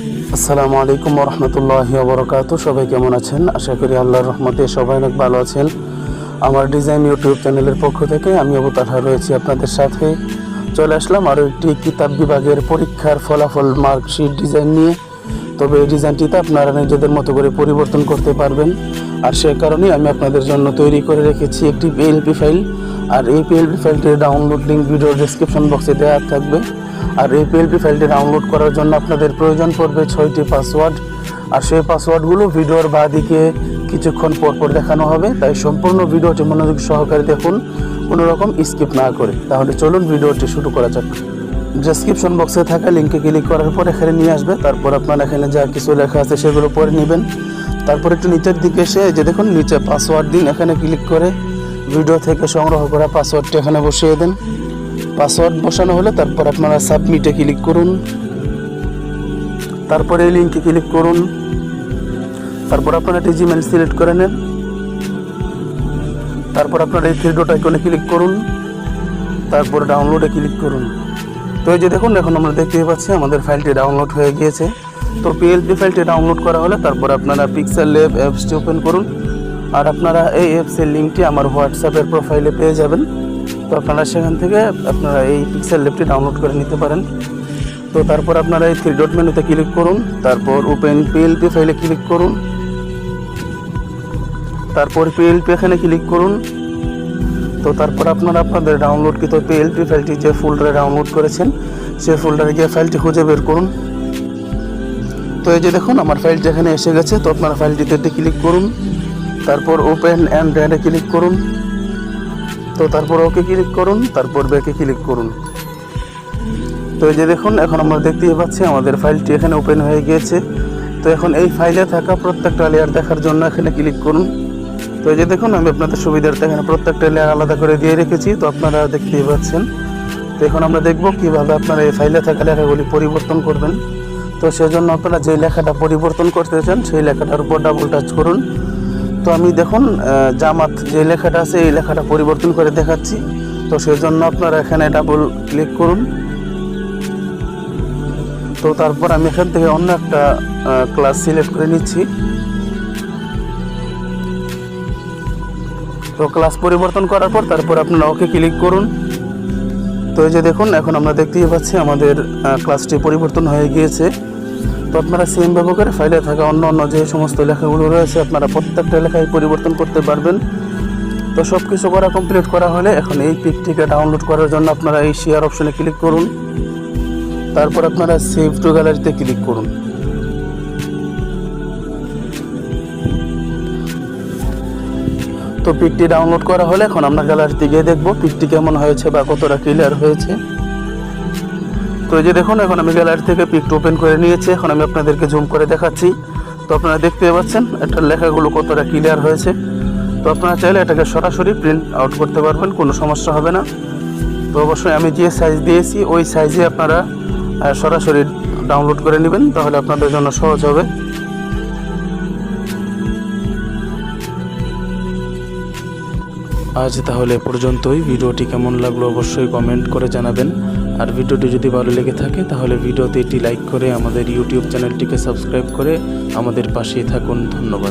আসসালামু আলাইকুম রহমতুল্লাহি বরকাত সবাই কেমন আছেন? আশা করি আল্লাহর রহমতে সবাই অনেক ভালো আছেন। আমার ডিজাইন ইউটিউব চ্যানেলের পক্ষ থেকে আমি আবু তালহা রয়েছি আপনাদের সাথে। চলে আসলাম আরও একটি কিতাব বিভাগের পরীক্ষার ফলাফল মার্কশিট ডিজাইন নিয়ে। তবে এই ডিজাইনটিতে আপনারা নিজেদের মতো করে পরিবর্তন করতে পারবেন। আর সে কারণে আমি আপনাদের জন্য তৈরি করে রেখেছি একটি পিএলপি ফাইল। আর এই PLP ফাইলটির download link video description box দেওয়া থাকবে। আর এই পিএলপি ফাইলটি ডাউনলোড করার জন্য আপনাদের প্রয়োজন পড়বে ছয়টি পাসওয়ার্ড আর সেই পাসওয়ার্ডগুলো ভিডিওর বা দিকে কিছুক্ষণ পর পর দেখানো হবে। তাই সম্পূর্ণ ভিডিওটি মনোযোগ সহকারে দেখুন, কোনো রকম স্কিপ না করে। তাহলে চলুন ভিডিওটি শুরু করা যাক। ডেসক্রিপশন বক্সে থাকা লিঙ্কে ক্লিক করার পর এখানে নিয়ে আসবে। তারপর আপনার এখানে যা কিছু লেখা আছে সেগুলো পরে নেবেন। তারপর একটু নিচের দিকে এসে যে দেখুন, নিচে পাসওয়ার্ড দিন। এখানে ক্লিক করে ভিডিও থেকে সংগ্রহ করা পাসওয়ার্ডটি এখানে বসিয়ে দেন। পাসওয়ার্ড বসানো হলে তারপর আপনারা সাবমিটে ক্লিক করুন। তারপরে এই লিঙ্কে ক্লিক করুন। তারপর আপনারা একটি জিমেল সিলেক্ট করে নেন। তারপর আপনারা এই থ্রি ডট আইকনে ক্লিক করুন। তারপর ডাউনলোডে ক্লিক করুন। তো এই যে দেখুন, এখন আমরা দেখতে পাচ্ছি আমাদের ফাইলটি ডাউনলোড হয়ে গিয়েছে। তো পিএলপি ফাইলটি ডাউনলোড করা হলে তারপর আপনারা পিক্সেল ল্যাব অ্যাপসটি ওপেন করুন। আর আপনারা এই অ্যাপসের লিঙ্কটি আমার হোয়াটসঅ্যাপের প্রোফাইলে পেয়ে যাবেন। তো আপনারা সেখান থেকে আপনারা এই পিক্সেল ল্যাবটি ডাউনলোড করে নিতে পারেন। তো তারপর আপনারা এই থ্রি ডট মেনুতে ক্লিক করুন, তারপর ওপেন পিএলপি ফাইলে ক্লিক করুন। তারপর পিএলপি এখানে ক্লিক করুন। তো তারপর আপনারা আপনাদের ডাউনলোডকৃত পিএলপি ফাইলটি যে ফোল্ডারে ডাউনলোড করেছেন সেই ফোল্ডারে গিয়ে ফাইলটি খুঁজে বের করুন। তো এই যে দেখুন, আমার ফাইলটি এখানে এসে গেছে, তো আপনারা ফাইলটিতে ক্লিক করুন। তারপর ওপেন অ্যান্ড র্যান্ডে ক্লিক করুন। তো তারপর ওকে ক্লিক করুন, তারপর ব্যাকে ক্লিক করুন। তো এই যে দেখুন, এখন আমরা দেখতেই পাচ্ছি আমাদের ফাইলটি এখানে ওপেন হয়ে গিয়েছে। তো এখন এই ফাইলে থাকা প্রত্যেকটা লেয়ার দেখার জন্য এখানে ক্লিক করুন। তো এই যে দেখুন, আমি আপনাদের সুবিধার্থে এখানে প্রত্যেকটা লেয়ার আলাদা করে দিয়ে রেখেছি। তো আপনারা দেখতেই পাচ্ছেন। তো এখন আমরা দেখব কীভাবে আপনারা এই ফাইলে থাকা লেখাগুলি পরিবর্তন করবেন। তো সেজন্য আপনারা যে লেখাটা পরিবর্তন করতে চান, সেই লেখাটার উপর ডাবল টাচ করুন। তো আমি দেখুন জামাত যে লেখাটা আছে, এই লেখাটা পরিবর্তন করে দেখাচ্ছি। তো সেজন্য আপনারা এখানে ডাবল ক্লিক করুন। তো তারপর আমি এখান থেকে অন্য একটা ক্লাস সিলেক্ট করে নিচ্ছি। তো ক্লাস পরিবর্তন করার পর তারপর আপনারা ওকে ক্লিক করুন। তো এই যে দেখুন, এখন আমরা দেখতেই পাচ্ছি আমাদের ক্লাসটি পরিবর্তন হয়ে গিয়েছে। তো আপনারা সেম ব্যবহার করে ফাইলে থাকা অন্য অন্য যে সমস্ত লেখাগুলো রয়েছে, আপনারা প্রত্যেকটা লেখায় পরিবর্তন করতে পারবেন। তো সব কিছু করা কমপ্লিট করা হলে এখন এই পিকটিকে ডাউনলোড করার জন্য আপনারা এই শেয়ার অপশনে ক্লিক করুন। তারপর আপনারা সেভ টু গ্যালারিতে ক্লিক করুন। তো পিকটি ডাউনলোড করা হলে এখন আমরা গ্যালারিতে গিয়ে দেখব পিকটি কেমন হয়েছে বা কতটা ক্লিয়ার হয়েছে। তো এই যে দেখুন, এখন আমি গ্যালারি থেকে পিকটি ওপেন করে নিয়েছি। এখন আমি আপনাদেরকে জুম করে দেখাচ্ছি। তো আপনারা দেখতে পাচ্ছেন এটার লেখাগুলো কতটা ক্লিয়ার হয়েছে। তো আপনারা চাইলে এটাকে সরাসরি প্রিন্ট আউট করতে পারবেন, কোনো সমস্যা হবে না। তো অবশ্যই আমি যে সাইজ দিয়েছি, ওই সাইজে আপনারা সরাসরি ডাউনলোড করে নেবেন, তাহলে আপনাদের জন্য সহজ হবে। আজ তাহলে পর্যন্তই। ভিডিওটি কেমন লাগল অবশ্যই কমেন্ট করে জানাবেন। আর ভিডিওটি যদি ভালো লেগে থাকে, তাহলে ভিডিওতে এটি লাইক করে আমাদের ইউটিউব চ্যানেলটিকে সাবস্ক্রাইব করে আমাদের পাশেই থাকুন। ধন্যবাদ।